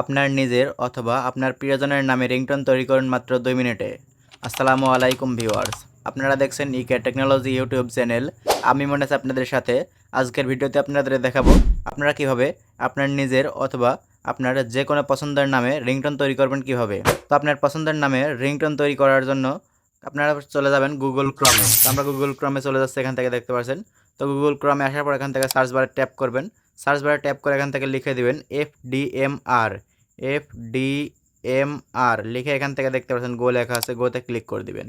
আপনার নিজের অথবা আপনার প্রিয়জনের নামে রিংটোন তৈরি করুন মাত্র দুই মিনিটে। আসসালামু আলাইকুম, ভিউয়ার্স। আপনারা দেখছেন ইকে টেকনোলজি ইউটিউব চ্যানেল। আমি মনে আছি আপনাদের সাথে। আজকের ভিডিওতে আপনাদের দেখাবো আপনারা কীভাবে আপনার নিজের অথবা আপনার যে কোনো পছন্দের নামে রিংটোন তৈরি করবেন কীভাবে। তো আপনার পছন্দের নামে রিংটোন তৈরি করার জন্য আপনারা চলে যাবেন গুগল ক্রমে আমরা গুগল ক্রমে চলে যাচ্ছি, এখান থেকে দেখতে পাচ্ছেন তো গুগল ক্রমে আসার পর এখান থেকে সার্চ বারে ট্যাপ করবেন। সার্চ বারে ট্যাপ করে এখান থেকে লিখে দিবেন F D M R F D M R লিখে এখান থেকে দেখতে পাচ্ছেন গো লেখা আছে গোতে ক্লিক করে দিবেন।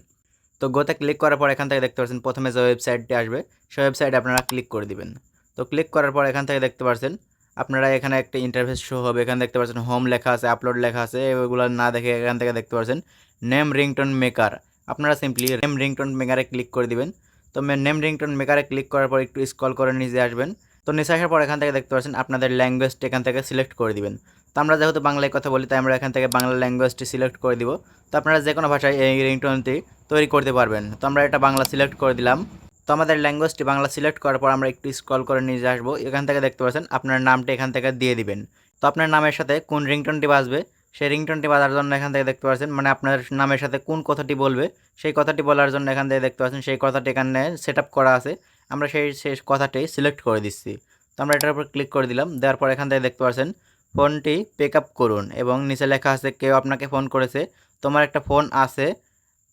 তো গোতে ক্লিক করার পর এখান থেকে দেখতে পাচ্ছেন প্রথমে যে ওয়েবসাইটটি আসবে, সেই ওয়েবসাইটে আপনারা ক্লিক করে দিবেন। তো ক্লিক করার পর এখান থেকে দেখতে পাচ্ছেন, আপনারা এখানে একটা ইন্টারফেস শো হবে, এখানে দেখতে পাচ্ছেন হোম লেখা আছে আপলোড লেখা আছে, এগুলো না দেখে এখান থেকে দেখতে পাচ্ছেন নেম রিংটোন মেকার আপনারা সিম্পলি নেম রিংটোন মেকারে ক্লিক করে দিবেন। তো নেম রিংটোন মেকারে ক্লিক করার পর একটু স্ক্রল করে নিচে আসবেন। তো নিচে আসার পর এখান থেকে দেখতে পাচ্ছেন আপনাদের ল্যাঙ্গুয়েজটি এখান থেকে সিলেক্ট করে দিবেন। তো আমরা যেহেতু বাংলায় কথা বলি, তাই আমরা এখান থেকে বাংলা ল্যাঙ্গুয়েজটি সিলেক্ট করে দিব। তো আপনারা যে কোনো ভাষায় এই রিংটোনটি তৈরি করতে পারবেন। তো আমরা এটা বাংলা সিলেক্ট করে দিলাম। তো আমাদের ল্যাঙ্গুয়েজটি বাংলা সিলেক্ট করার পর আমরা একটু স্ক্রল করে নিয়ে আসব, এখান থেকে দেখতে পাচ্ছেন আপনার নামটি এখান থেকে দিয়ে দিবেন। তো আপনার নামের সাথে কোন রিংটোনটি বাজবে, সেই রিংটোনটি বাজার জন্য এখান থেকে দেখতে পাচ্ছেন মানে আপনার নামের সাথে কোন কথাটি বলবে, সেই কথাটি বলার জন্য এখান থেকে দেখতে পাচ্ছেন সেই কথাটি এখানে সেট করা আছে। আমরা সেই শেষ কথাটি সিলেক্ট করে দিচ্ছি। তো আমরা এটার উপর ক্লিক করে দিলাম। দেওয়ার পর এখান থেকে দেখতে পাচ্ছেন ফোনটি পিক আপ করুন এবং নিচে লেখা আছে, কেউ আপনাকে ফোন করেছে। তোমার একটা ফোন আছে,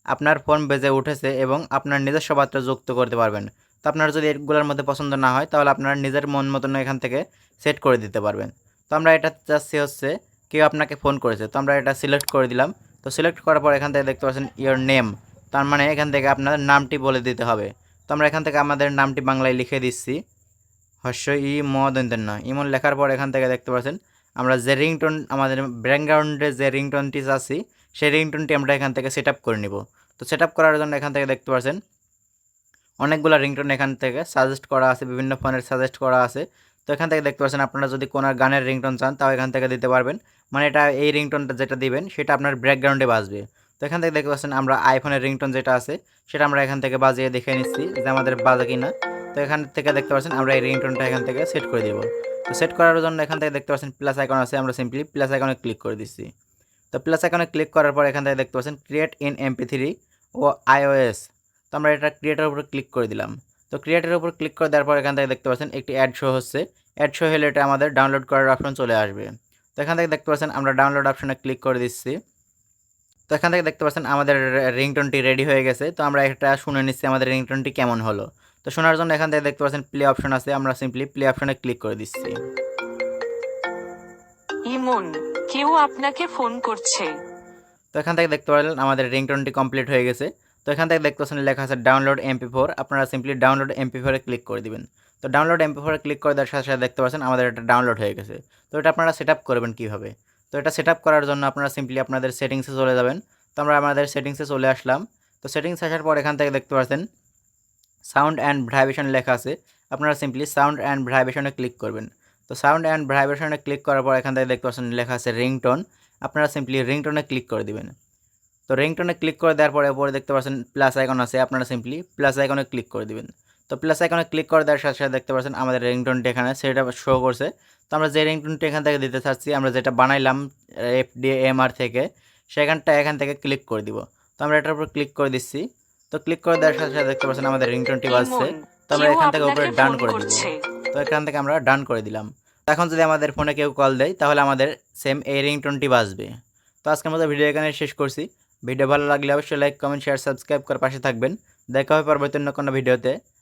আপনার ফোন বেজে উঠেছে এবং আপনার নিজস্ব বার্তা যুক্ত করতে পারবেন। তো আপনার যদি এগুলোর মধ্যে পছন্দ না হয়, তাহলে আপনার নিজের মন মতন এখান থেকে সেট করে দিতে পারবেন। তো আমরা এটা চাচ্ছি হচ্ছে, কেউ আপনাকে ফোন করেছে। তো আমরা এটা সিলেক্ট করে দিলাম। তো সিলেক্ট করার পর এখান থেকে দেখতে পাচ্ছেন ইয়োর নেম তার মানে এখান থেকে আপনার নামটি বলে দিতে হবে। তো আমরা এখান থেকে আমাদের নামটি বাংলায় লিখে দিচ্ছি। হর্ষ ই মদন্তের না ইমন লেখার পর এখান থেকে দেখতে পাচ্ছেন, আমরা যে রিংটোন, আমাদের ব্যাকগ্রাউন্ডে যে রিংটোনটি আছি, সেই রিংটোনটি আমরা এখান থেকে সেট করে নিব। তো সেট করার জন্য এখান থেকে দেখতে পাচ্ছেন, অনেকগুলো রিংটোন এখান থেকে সাজেস্ট করা আছে, বিভিন্ন ফোনের সাজেস্ট করা আছে। তো এখান থেকে দেখতে পাচ্ছেন, আপনারা যদি কোনো গানের রিংটোন চান, তাও এখান থেকে দিতে পারবেন। মানে এটা এই রিংটোনটা যেটা দিবেন, সেটা আপনার ব্যাকগ্রাউন্ডে বাজবে। তো এখান থেকে দেখতে পাচ্ছেন আমরা আইফোনের রিংটোন যেটা আছে, সেটা আমরা এখান থেকে বাজিয়ে দেখে নিচ্ছি যে আমাদের বাজে কিনা। তো এখান থেকে দেখতে পাচ্ছেন আমরা এই রিংটোনটা এখান থেকে সেট করে দেবো। তো সেট করার জন্য এখান থেকে দেখতে পাচ্ছেন প্লাস আইকন আছে, আমরা সিম্পলি প্লাস আইকনে ক্লিক করে দিচ্ছি। তো প্লাস আইকনে ক্লিক করার পর এখান থেকে দেখতে পাচ্ছেন ক্রিয়েট ইন এমপি থ্রি ও আইওএস তো আমরা এটা ক্রিয়েটের উপর ক্লিক করে দিলাম। তো ক্রিয়েটের উপর ক্লিক করে দেওয়ার পর এখান থেকে দেখতে পাচ্ছেন একটি অ্যাড শো হচ্ছে। অ্যাড শো হলে এটা আমাদের ডাউনলোড করার অপশন চলে আসবে। তো এখান থেকে দেখতে পাচ্ছেন আমরা ডাউনলোড অপশনে ক্লিক করে দিচ্ছি। তো এখান থেকে দেখতে পাচ্ছেন আমাদের রিংটোনটি রেডি হয়ে গেছে। তো আমরা একটা শুনে নিচ্ছি আমাদের রিংটোনটি কেমন হলো। তো শোনার জন্য এখান থেকে দেখতে পাচ্ছেন প্লে অপশন আছে আমরা সিম্পলি প্লে অপশনে ক্লিক করে দিচ্ছি। ইমন কেউ আপনাকে ফোন করছে। তো এখান থেকে দেখতে পারলেন আমাদের রিংটোনটি কমপ্লিট হয়ে গেছে। তো এখান থেকে দেখতে পাচ্ছেন লেখা আছে ডাউনলোড এমপি ফোর আপনারা সিম্পলি ডাউনলোড এমপি ফোরে ক্লিক করে দিবেন। তো ডাউনলোড এমপি ফোরে ক্লিক করে দেওয়ার সাথে সাথে দেখতে পাচ্ছেন আমাদের এটা ডাউনলোড হয়ে গেছে। তো এটা আপনারা সেট আপ করবেন কীভাবে? তো এটা সেট করার জন্য আপনারা সিম্পলি আপনাদের সেটিংসে চলে যাবেন। তো আমরা আমাদের সেটিংসে চলে আসলাম। তো সেটিংস আসার পর এখান থেকে দেখতে পাচ্ছেন সাউন্ড অ্যান্ড ভাইব্রেশন লেখা আছে। আপনারা সিম্পলি সাউন্ড অ্যান্ড ভাইব্রেশনে ক্লিক করবেন। তো সাউন্ড অ্যান্ড ভাইব্রেশনে ক্লিক করার পর এখান থেকে দেখতে পাচ্ছেন, লেখা আছে রিংটোন আপনারা সিম্পলি রিংটোনে ক্লিক করে দিবেন। তো রিংটোনে ক্লিক করে দেওয়ার পরে পরে দেখতে পাচ্ছেন প্লাস আইকন আছে। আপনারা সিম্পলি প্লাস আইকনে ক্লিক করে দিবেন। তো প্লাস আইকনে ক্লিক করে দেওয়ার সাথে সাথে দেখতে পাচ্ছেন আমাদের রিংটোনটি এখানে সেটা শো করছে। তো আমরা যে রিংটোনটি এখান থেকে দিতে চাচ্ছি আমরা যেটা বানাইলাম এফ ডি এম আর থেকে সেখানটা এখান থেকে ক্লিক করে দিব। তো আমরা এটার উপর ক্লিক করে দিচ্ছি। তো ক্লিক করে দেওয়ার সাথে সাথে দেখতে পাচ্ছেন আমাদের রিংটোনটি বাজছে। তো আমরা এখান থেকে উপরে ডান করে দিব করছে। তো এখান থেকে আমরা ডান করে দিলাম। এখন যদি আমাদের ফোনে কেউ কল দেয় তাহলে আমাদের সেম এই রিংটোনটি বাজবে। তো আজকের মতো ভিডিও এখানে শেষ করছি। ভিডিও ভালো লাগলে অবশ্যই লাইক কমেন্ট শেয়ার সাবস্ক্রাইব করে পাশে থাকবেন। দেখা হবে পরবর্তী অন্য কোনো ভিডিওতে